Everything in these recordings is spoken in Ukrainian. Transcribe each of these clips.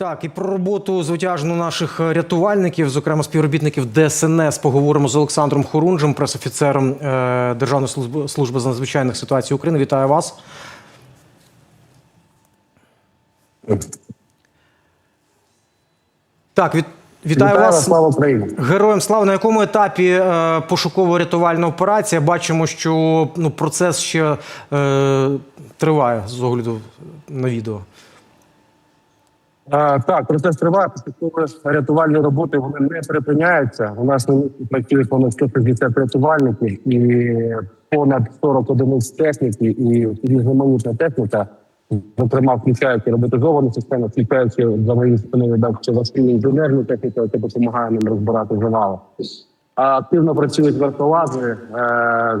Так, і про роботу звитяжну наших рятувальників, зокрема співробітників ДСНС, поговоримо з Олександром Хорунжем, пресофіцером е, Державної служби, з надзвичайних ситуацій України. Вітаю вас. Так, від, вітаю, вас. слава Україні. Героям слава на якому етапі е, пошуково-рятувальна операція? Бачимо, що ну, процес ще е, триває з огляду на відео. А, так, процес триває. Поступово рятувальні роботи вони не припиняються. У нас на місці працює понад 160 рятувальників і понад 40 одиниць техніки і різноманітна техніка. Зокрема, включаючи роботизовану систему, включаючи за моєю спиною важку інженерну техніку, яка допомагає нам розбирати завали. Активно працюють вертолази. Е,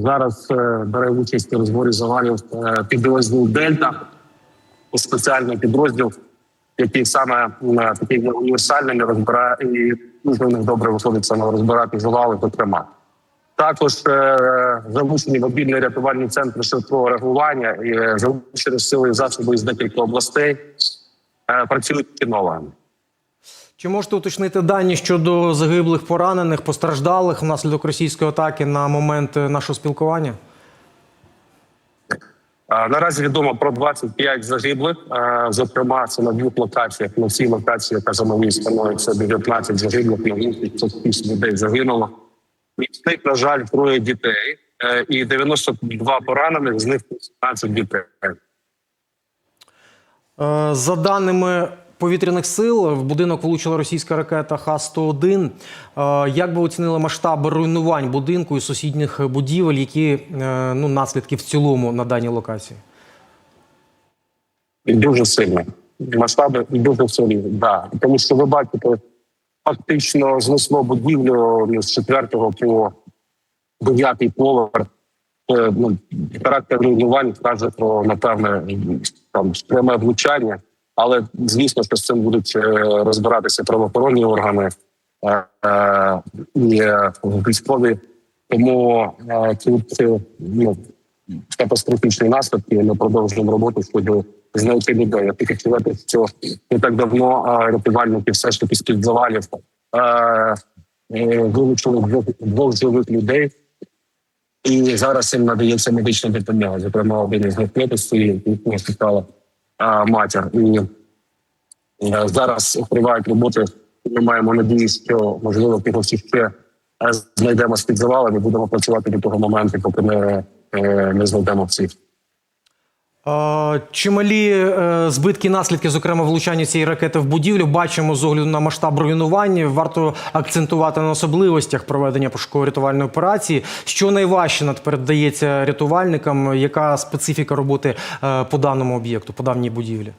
Зараз е, бере участь у розборі завалів е, підрозділ Дельта, спеціальний підрозділ, який саме м, такий є універсальним і дуже них добре виходить саме розбирати завали, зокрема. Також е, залучені мобільні рятувальні центри швидкого реагування і е, залучені сили засоби з декількох областей. Е, працюють кінологами. Чи можете уточнити дані щодо загиблих, поранених, постраждалих внаслідок російської атаки на момент е, нашого спілкування? Наразі відомо про 25 загиблих. Зокрема, це на двох локаціях. На цій локації, яка за спиною, це 19 загиблих, на інших 48 людей загинуло. Від них, на жаль, троє дітей е, і 92 поранених, з них 15 дітей. Е, За даними повітряних сил, в будинок влучила російська ракета Х-101. Е, Як би оцінили масштаби руйнувань будинку і сусідніх будівель, які е, ну, наслідки в цілому на даній локації? Дуже сильно. Масштаби дуже сильні, да. Тому що ви бачите, фактично знесло будівлю з 4 по 9 поверх. Ну, характер руйнувань каже про напевне там пряме влучання, але звісно, що з цим будуть е, розбиратися правоохоронні органи е, е, і військові. Тому тут ну, катастрофічні наслідки. Ми продовжуємо роботу щодо знайти людей. Я тільки сказати, що не так давно рятувальники все ж таки з під завалів вилучили двох, живих людей. І зараз їм надається медична допомога. Зокрема, один із них стоїть, якого спитала а, матір. І е, зараз тривають роботи. Ми маємо надію, що можливо когось ще е, знайдемо з завалами. Будемо працювати до того моменту, поки не, е, не знайдемо всіх. Чималі е, збитки і наслідки, зокрема влучання цієї ракети в будівлю, бачимо з огляду на масштаб руйнувань. Варто акцентувати на особливостях проведення пошуково-рятувальної операції. Що найважче тепер дається рятувальникам? Яка специфіка роботи е, по даному об'єкту, по даній будівлі?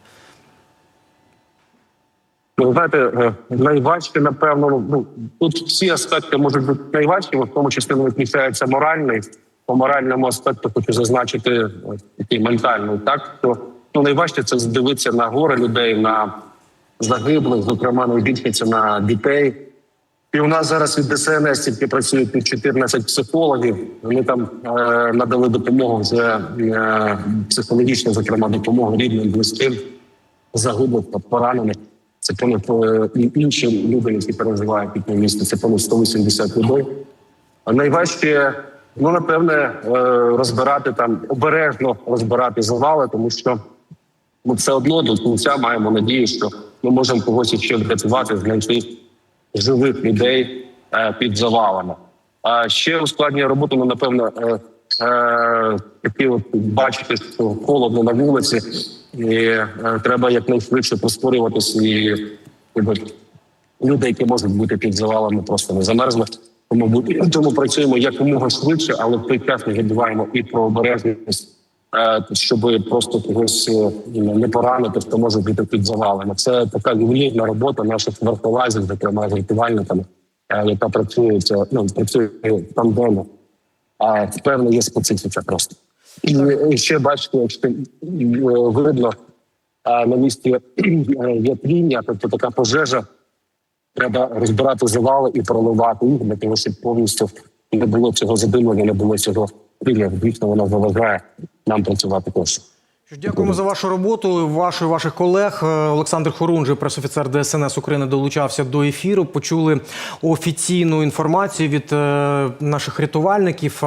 Ну, ви знаєте, е, найважче, напевно, ну тут всі аспекти можуть бути найважчі, в тому числі не відмічається моральний. По моральному аспекту хочу зазначити такий ментальний, так то ну найважче це дивитися на горе людей, на загиблих, зокрема найбільше на дітей. І у нас зараз від ДСНС тільки працюють 14 психологів. Вони там е, надали допомогу вже е, психологічну, зокрема, допомогу рідним, близьким, загиблих поранених. Це понад е, і інші люди, які переживають під місто. Це понад 180 людей. Найважче, ну напевне, е, розбирати там обережно розбирати завали, тому що ми все одно до кінця маємо надію, що ми можемо когось ще врятувати, знайти живих людей е, під завалами. А ще ускладнює роботу, ну, напевно, е, такі от бачити, що холодно на вулиці, і треба якнайшвидше прискорюватися і люди, які можуть бути під завалами, просто не замерзли. Тому тому працюємо якомога швидше, але в той час не забуваємо і про обережність, е, щоб просто когось е, ну, не поранити, хто може бути під завалами. Це така ювелірна робота наших вертолазів, зокрема з рятувальниками, е, яка працює ну працює тандемно. А певно є специфіка просто. І ще бачите, якщо видно на місці є тріння, тобто така пожежа. Треба розбирати завали і проливати їх для того, щоб повністю не було цього задимлення, не було цього тріння. Дійсно, воно заважає нам працювати ж, Дякуємо за вашу роботу. Вашу і ваших колег. Е, Олександр Хорунжий, пресофіцер ДСНС України, долучався до ефіру. Почули офіційну інформацію від е, наших рятувальників.